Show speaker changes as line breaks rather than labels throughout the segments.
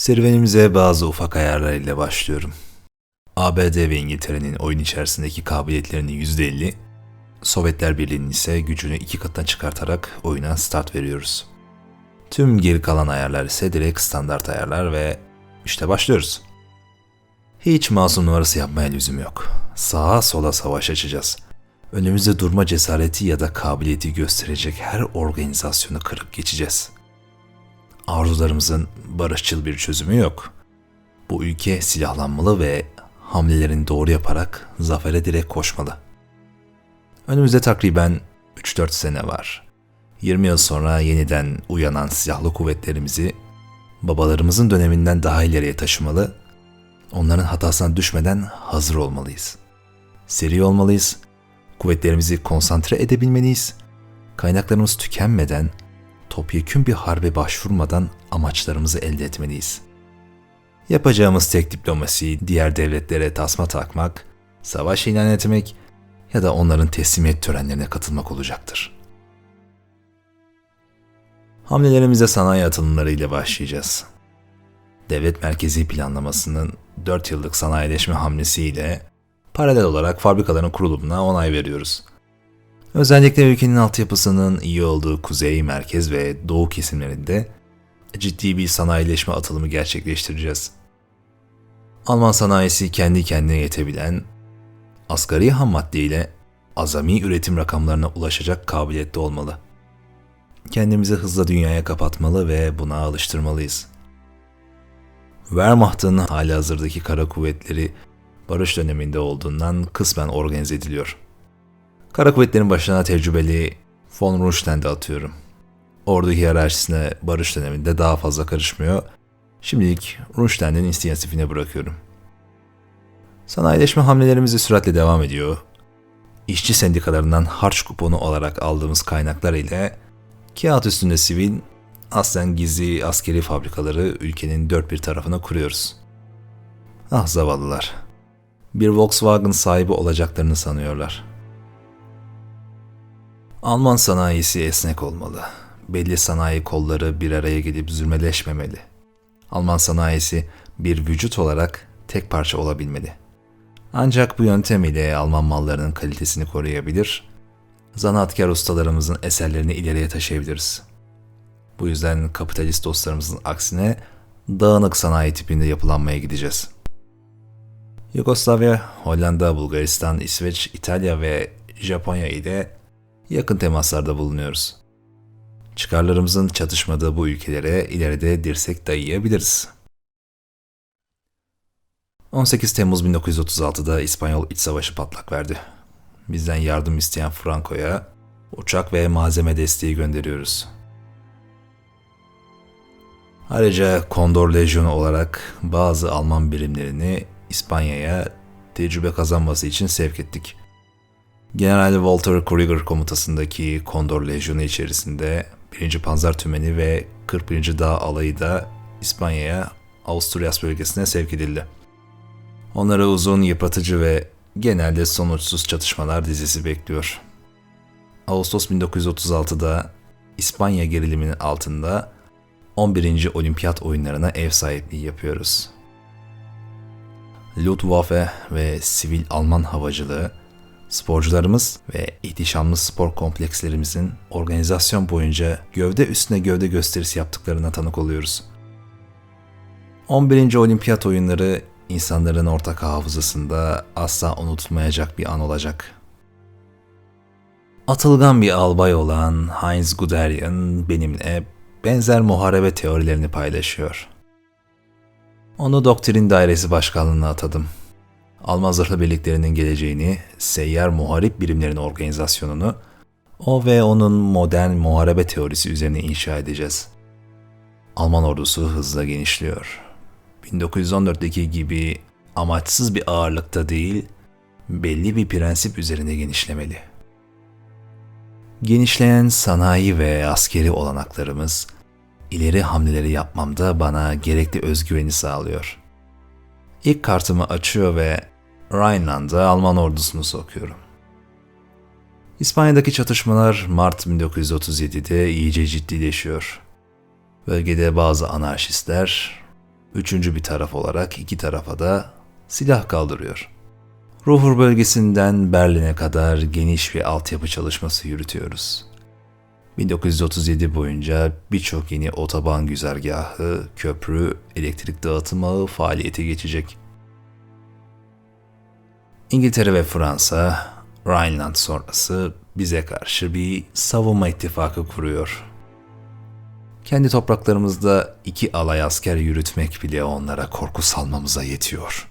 Serüvenimize bazı ufak ayarlar ile başlıyorum. ABD ve İngiltere'nin oyun içerisindeki kabiliyetlerinin %50, Sovyetler Birliği'nin ise gücünü iki katına çıkartarak oyuna start veriyoruz. Tüm geri kalan ayarlar ise direkt standart ayarlar ve işte başlıyoruz. Hiç masum numarası yapmaya lüzum yok. Sağa sola savaş açacağız. Önümüzde durma cesareti ya da kabiliyeti gösterecek her organizasyonu kırıp geçeceğiz. Arzularımızın barışçıl bir çözümü yok. Bu ülke silahlanmalı ve hamlelerini doğru yaparak zafere direkt koşmalı. Önümüzde takriben 3-4 sene var. 20 yıl sonra yeniden uyanan silahlı kuvvetlerimizi babalarımızın döneminden daha ileriye taşımalı, onların hatasına düşmeden hazır olmalıyız. Seri olmalıyız, kuvvetlerimizi konsantre edebilmeliyiz, kaynaklarımız tükenmeden, topyekün bir harbe başvurmadan amaçlarımızı elde etmeliyiz. Yapacağımız tek diplomasi diğer devletlere tasma takmak, savaş ilan etmek ya da onların teslimiyet törenlerine katılmak olacaktır. Hamlelerimize sanayi atılımları ile başlayacağız. Devlet merkezi planlamasının 4 yıllık sanayileşme hamlesiyle paralel olarak fabrikaların kurulumuna onay veriyoruz. Özellikle ülkenin altyapısının iyi olduğu kuzey, merkez ve doğu kesimlerinde ciddi bir sanayileşme atılımı gerçekleştireceğiz. Alman sanayisi kendi kendine yetebilen, asgari ham madde ile azami üretim rakamlarına ulaşacak kabiliyette olmalı. Kendimizi hızla dünyaya kapatmalı ve buna alıştırmalıyız. Wehrmacht'ın hali hazırdaki kara kuvvetleri barış döneminde olduğundan kısmen organize ediliyor. Kara kuvvetlerin başına tecrübeli von Rundstedt'i atıyorum. Ordu hiyerarşisine barış döneminde daha fazla karışmıyor. Şimdilik Rundstedt'in inisiyatifine bırakıyorum. Sanayileşme hamlelerimizi süratle devam ediyor. İşçi sendikalarından harç kuponu olarak aldığımız kaynaklar ile kağıt üstünde sivil, aslen gizli askeri fabrikaları ülkenin dört bir tarafına kuruyoruz. Ah zavallılar. Bir Volkswagen sahibi olacaklarını sanıyorlar. Alman sanayisi esnek olmalı. Belli sanayi kolları bir araya gelip zürmeleşmemeli. Alman sanayisi bir vücut olarak tek parça olabilmeli. Ancak bu yöntem ile Alman mallarının kalitesini koruyabilir, zanaatkar ustalarımızın eserlerini ileriye taşıyabiliriz. Bu yüzden kapitalist dostlarımızın aksine dağınık sanayi tipinde yapılanmaya gideceğiz. Yugoslavya, Hollanda, Bulgaristan, İsveç, İtalya ve Japonya ile yakın temaslarda bulunuyoruz. Çıkarlarımızın çatışmadığı bu ülkelere ileride dirsek dayayabiliriz. 18 Temmuz 1936'da İspanyol İç Savaşı patlak verdi. Bizden yardım isteyen Franco'ya uçak ve malzeme desteği gönderiyoruz. Ayrıca Kondor Lejyonu olarak bazı Alman birimlerini İspanya'ya tecrübe kazanması için sevk ettik. General Walter Krieger komutasındaki Kondor Lejyonu içerisinde 1. Panzer Tümeni ve 41. Dağ Alayı da İspanya'ya Avusturyas bölgesine sevk edildi. Onları uzun, yıpratıcı ve genelde sonuçsuz çatışmalar dizisi bekliyor. Ağustos 1936'da İspanya geriliminin altında 11. Olimpiyat oyunlarına ev sahipliği yapıyoruz. Luftwaffe ve sivil Alman havacılığı, sporcularımız ve ihtişamlı spor komplekslerimizin organizasyon boyunca gövde üstüne gövde gösterisi yaptıklarına tanık oluyoruz. 11. Olimpiyat oyunları insanların ortak hafızasında asla unutulmayacak bir an olacak. Atılgan bir albay olan Heinz Guderian benimle benzer muharebe teorilerini paylaşıyor. Onu doktrin dairesi başkanlığına atadım. Alman zırhlı birliklerinin geleceğini, seyyar muharip birimlerin organizasyonunu, o ve onun modern muharebe teorisi üzerine inşa edeceğiz. Alman ordusu hızla genişliyor. 1914'teki gibi amaçsız bir ağırlıkta değil, belli bir prensip üzerine genişlemeli. Genişleyen sanayi ve askeri olanaklarımız ileri hamleleri yapmamda bana gerekli özgüveni sağlıyor. İlk kartımı açıyor ve Rhineland'a Alman ordusunu sokuyorum. İspanya'daki çatışmalar Mart 1937'de iyice ciddileşiyor. Bölgede bazı anarşistler Üçüncü bir taraf olarak iki tarafa da silah kaldırıyor. Ruhr bölgesinden Berlin'e kadar geniş bir altyapı çalışması yürütüyoruz. 1937 boyunca birçok yeni otoban güzergahı, köprü, elektrik dağıtım ağı faaliyete geçecek. İngiltere ve Fransa, Rhineland sonrası bize karşı bir savunma ittifakı kuruyor. Kendi topraklarımızda iki alay asker yürütmek bile onlara korku salmamıza yetiyor.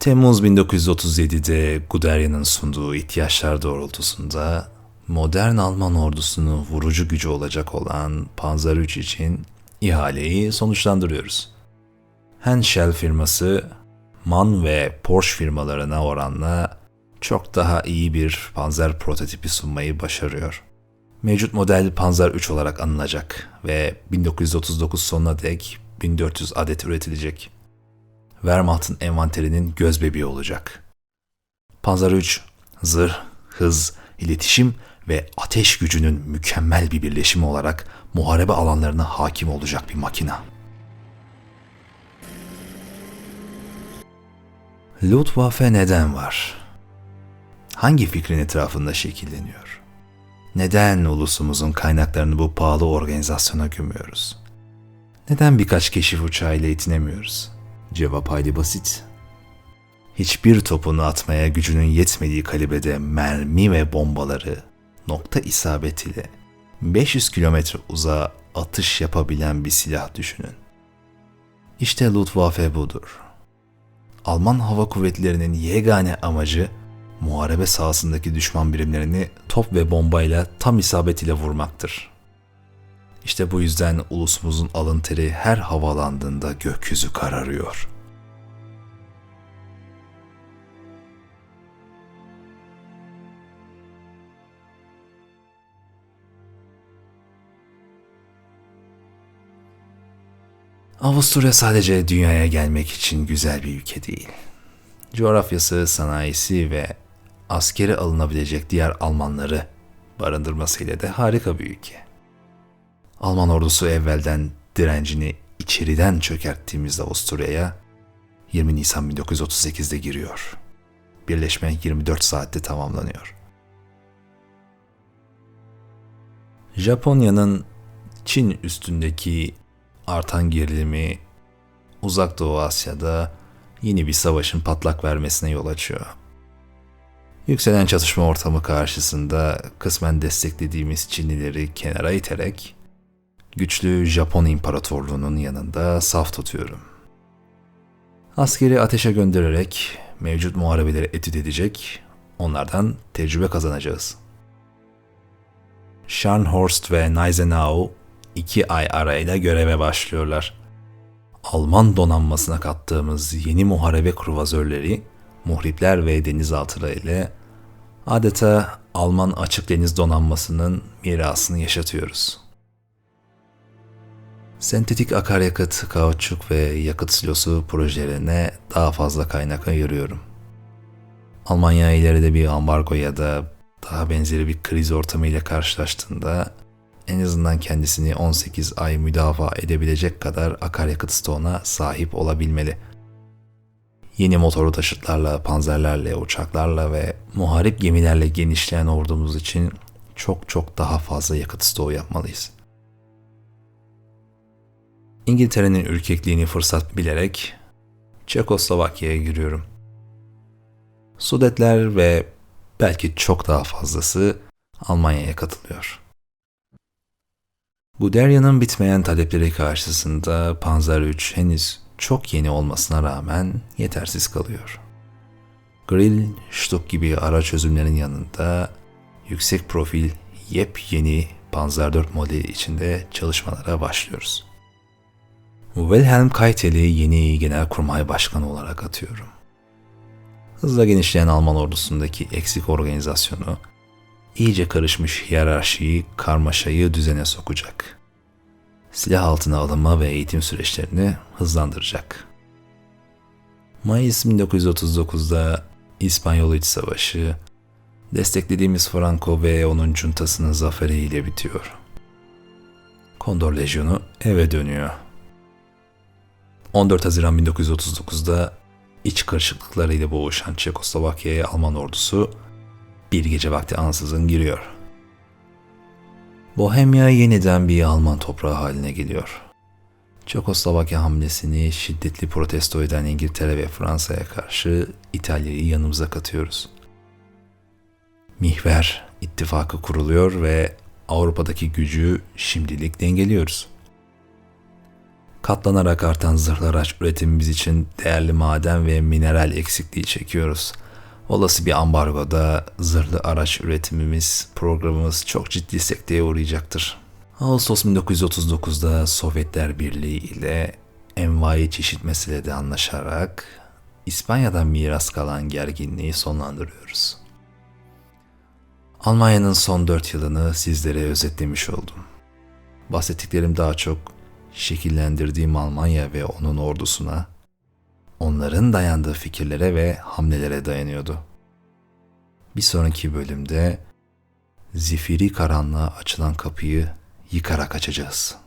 Temmuz 1937'de Guderian'ın sunduğu ihtiyaçlar doğrultusunda modern Alman ordusunun vurucu gücü olacak olan Panzer III için ihaleyi sonuçlandırıyoruz. Henschel firması MAN ve Porsche firmalarına oranla çok daha iyi bir panzer prototipi sunmayı başarıyor. Mevcut model Panzer 3 olarak anılacak ve 1939 sonuna dek 1400 adet üretilecek. Wehrmacht'ın envanterinin göz bebeği olacak. Panzer 3, zırh, hız, iletişim ve ateş gücünün mükemmel bir birleşimi olarak muharebe alanlarına hakim olacak bir makina. Luftwaffe neden var? Hangi fikrin etrafında şekilleniyor? Neden ulusumuzun kaynaklarını bu pahalı organizasyona gömüyoruz? Neden birkaç keşif uçağıyla itinemiyoruz? Cevap hayli basit. Hiçbir topunu atmaya gücünün yetmediği kalibrede mermi ve bombaları nokta isabetiyle 500 kilometre uzağa atış yapabilen bir silah düşünün. İşte Luftwaffe budur. Alman hava kuvvetlerinin yegane amacı muharebe sahasındaki düşman birimlerini top ve bombayla tam isabet ile vurmaktır. İşte bu yüzden ulusumuzun alın teri her havalandığında gökyüzü kararıyor. Avusturya sadece dünyaya gelmek için güzel bir ülke değil. Coğrafyası, sanayisi ve askeri alınabilecek diğer Almanları barındırmasıyla da harika bir ülke. Alman ordusu evvelden direncini içeriden çökerttiğimizde Avusturya'ya 20 Nisan 1938'de giriyor. Birleşme 24 saatte tamamlanıyor. Japonya'nın Çin üstündeki artan gerilimi Uzak Doğu Asya'da yeni bir savaşın patlak vermesine yol açıyor. Yükselen çatışma ortamı karşısında kısmen desteklediğimiz Çinlileri kenara iterek güçlü Japon İmparatorluğu'nun yanında saf tutuyorum. Askeri ateşe göndererek mevcut muharebeleri etüt edecek, onlardan tecrübe kazanacağız. Scharnhorst ve Gneisenau iki ay arayla göreve başlıyorlar. Alman donanmasına kattığımız yeni muharebe kruvazörleri, muhripler ve denizaltıları ile adeta Alman açık deniz donanmasının mirasını yaşatıyoruz. Sentetik akaryakıt, kauçuk ve yakıt silosu projelerine daha fazla kaynak ayırıyorum. Almanya ileride bir ambargo ya da daha benzeri bir kriz ortamı ile karşılaştığında en azından kendisini 18 ay müdafaa edebilecek kadar akaryakıt stoğuna sahip olabilmeli. Yeni motoru taşıtlarla, panzerlerle, uçaklarla ve muharip gemilerle genişleyen ordumuz için çok çok daha fazla yakıt stoğu yapmalıyız. İngiltere'nin ürkekliğini fırsat bilerek Çekoslovakya'ya giriyorum. Sudetler ve belki çok daha fazlası Almanya'ya katılıyor. Guderian'ın bitmeyen talepleri karşısında Panzer 3 henüz çok yeni olmasına rağmen yetersiz kalıyor. Grill, Stuck gibi ara çözümlerin yanında yüksek profil yepyeni Panzer 4 modeli içinde çalışmalara başlıyoruz. Wilhelm Keitel'i yeni Genelkurmay Başkanı olarak atıyorum. Hızla genişleyen Alman ordusundaki eksik organizasyonu iyice karışmış hiyerarşiyi, karmaşayı düzene sokacak. Silah altına alınma ve eğitim süreçlerini hızlandıracak. Mayıs 1939'da İspanyol İç Savaşı, desteklediğimiz Franco ve onun cuntasının zaferiyle bitiyor. Kondor Lejyonu eve dönüyor. 14 Haziran 1939'da iç karışıklıklarıyla boğuşan Çekoslovakya'ya Alman ordusu bir gece vakti ansızın giriyor. Bohemya yeniden bir Alman toprağı haline geliyor. Çekoslovakya hamlesini şiddetli protesto eden İngiltere ve Fransa'ya karşı İtalya'yı yanımıza katıyoruz. Mihver ittifakı kuruluyor ve Avrupa'daki gücü şimdilik dengeliyoruz. Katlanarak artan zırhlı araç üretimimiz için değerli maden ve mineral eksikliği çekiyoruz. Olası bir ambargoda zırhlı araç üretimimiz, programımız çok ciddi sekteye uğrayacaktır. Ağustos 1939'da Sovyetler Birliği ile envai çeşit meselede anlaşarak İspanya'dan miras kalan gerginliği sonlandırıyoruz. Almanya'nın son 4 yılını sizlere özetlemiş oldum. Bahsettiklerim daha çok şekillendirdiğim Almanya ve onun ordusuna, onların dayandığı fikirlere ve hamlelere dayanıyordu. Bir sonraki bölümde zifiri karanlığa açılan kapıyı yıkarak açacağız.''